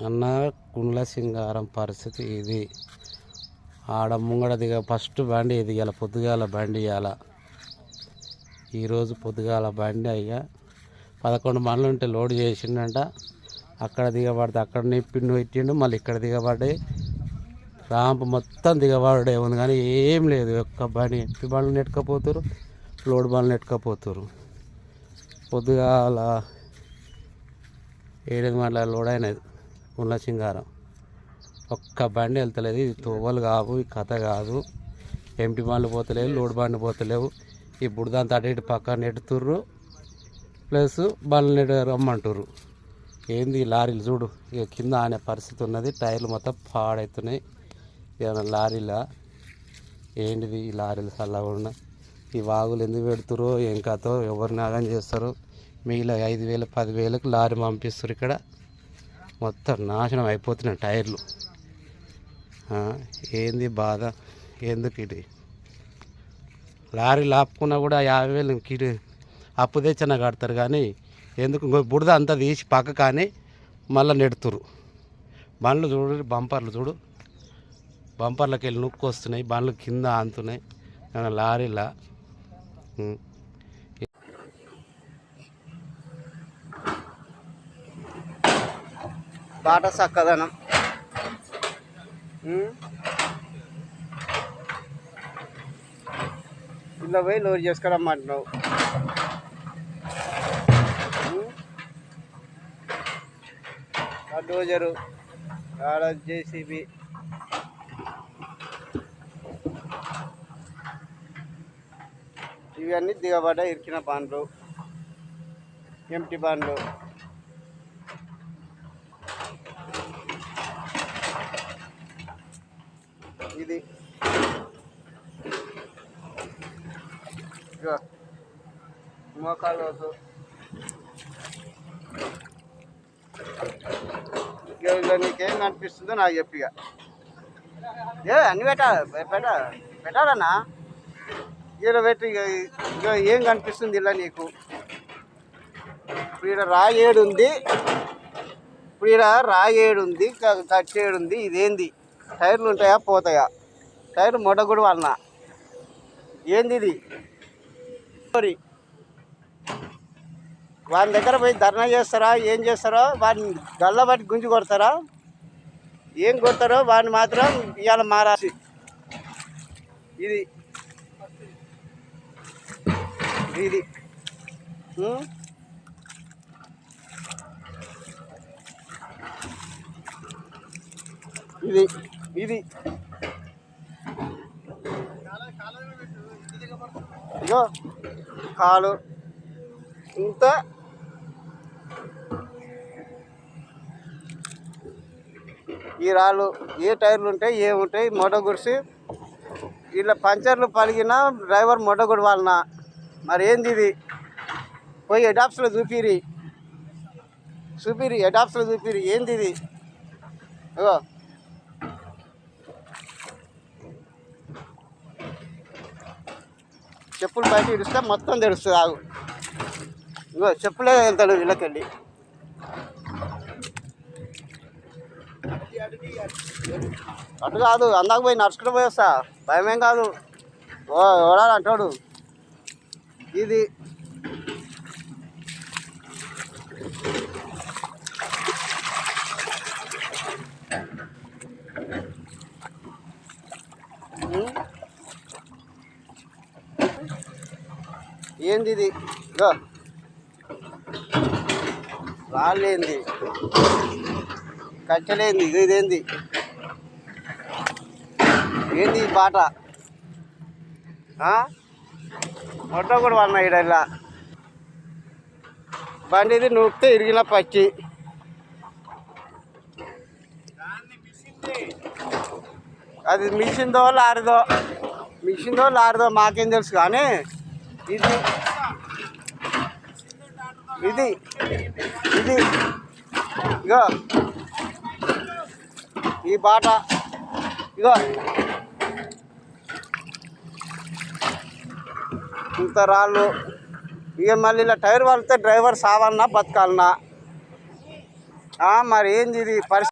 అన్న కుండ్ల సింగారం పరిస్థితి ఇది. ఆడ ముంగడ దిగ ఫస్ట్ బండి ఎదిగాల పొద్దుగాల బండి ఇవ్వాల ఈరోజు పొద్దుగాల బండి అయ్యా. పదకొండు మనలు ఉంటే లోడ్ చేసిండంట. అక్కడ దిగబడితే అక్కడ నిప్పిండు పెట్టిండు మళ్ళీ ఇక్కడ దిగబడి రాంప్ మొత్తం దిగబడే ఉంది కానీ ఏం లేదు. ఒక్క బండి ఎప్పి బండ్లు నెట్టుకపోతారు లోడ్ బండ్లు నెట్టుకపోతారు. పొద్దుగాల ఏడెనిమిది గంటల లోడ్ అయినది. కుండ్ల సింగారం. ఒక్క బండి వెళ్తలేదు. ఇది తోవలు కావు ఈ కథ కాదు. ఎంటి బండ్లు పోతలేవు లోడ్ బండ్లు పోతలేవు. ఈ బుడిదంతా అటు ఇటు పక్క నెట్టుతుర్రు. ప్లస్ బండ్లు నెట్ రమ్మంటుర్రు. ఏంది ఈ లారీలు చూడు. ఇక కింద ఆనే పరిస్థితి ఉన్నది. టైర్లు మొత్తం పాడవుతున్నాయి ఏమైనా లారీలా? ఏంటిది ఈ లారీలు చల్లకుండా ఈ వాగులు ఎందుకు పెడుతురో ఏం కథో? ఎవరు నాగం చేస్తారు? మిగిలిన ఐదు వేలు పదివేలకు లారీ పంపిస్తారు ఇక్కడ. మొత్తం నాశనం అయిపోతున్నాయి టైర్లు. ఏంది బాధ? ఎందుకు ఇది? లారీలు ఆపుకున్నా కూడా యాభై వేలు కిడి అప్పు తెచ్చిన కడతారు కానీ ఎందుకు? ఇంకో బుడద అంతా తీసి పక్క కానీ మళ్ళీ నెడుతురు. బండ్లు చూడు బంపర్లు చూడు. బంపర్లకు వెళ్ళి నొక్కు వస్తున్నాయి బండ్లు కింద ఆంతున్నాయి. లారీలా? బాట చక్కదనం ఇలా పోయి లోడ్ చేసుకురమ్మంటున్నావు ఆ డోజరు ఆడ జేసీబీ. ఇవన్నీ దిగబడ్డ ఇరికిన బాండ్లు ఎంటీ బాండ్లు. ఇది. మోకాలు రోజు ఇక నీకేం కనిపిస్తుందో నాకు చెప్పి ఇక. ఏ అన్ని పెట్టాలి పెట్ట పెట్టాలన్నా? ఈడ పెట్టి ఇక ఇక ఏం కనిపిస్తుంది ఇలా నీకు? ఇప్పుడు ఈడ రాయేడు ఉంది ఇప్పుడు ఈడ రాయేడు ఉంది కట్టేడు ఉంది ఇదేంది? టైర్లు ఉంటాయా? పోతాయా? టైర్ మొడగుడు వలన ఏంది ఇది? సారీ వాని దగ్గర పోయి ధర్నా చేస్తారా? ఏం చేస్తారో? వాడిని గల్లబట్టి గుంజి కొడతారా? ఏం కొడతారో? వాడిని మాత్రం ఇవాళ మారాసి ఇది. ఇది. ఇది. ఇది. ఇగో కాలు. ఇంత. ఈ రాళ్ళు ఏ టైర్లు ఉంటాయి ఏముంటాయి మొడ గుడిసి. ఇలా పంచర్లు పలిగిన డ్రైవర్ మొడగుడు వాళ్ళన. మరి ఏంది ఇది? పోయి ఎడాప్స్లో చూపిరి. చూపిరి ఎడాప్స్లో చూపిరి. ఏంది ఇది? ఇగో చెప్పులు బయట ఇడిస్తే మొత్తం తెరుస్తుంది ఆగు. ఇగో చెప్పులే వెళ్తాడు ఇళ్ళకెళ్ళి. అటు కాదు అందాక పోయి నడుచుకుంటూ పోయేస్తా. భయమేం కాదు. ఓ ఓడాలి అంటాడు. ఇది. ఉం? ఏంది ఇది రాలేంది రాళ్ళేంది ఇది ఇదేంది? ఏంది ఈ బాట? మొట్ట కూడా వన్న ఇలా. బండి ఇది నూపితే ఇరిగిన పచ్చి. అది మిషన్దో లారీదో? మిషన్దో లారీదో మాకేం తెలుసు కానీ ఇది. ఇది. ఇది. ఇగో. ఈ బాట. ఇగో. ఇంత రాళ్ళు. ఇక మళ్ళీ ఇలా టైర్ వాళ్తే డ్రైవర్ సావన్నా బతకాలన్నా. మరి ఏంది ఇది? పరిస్థితి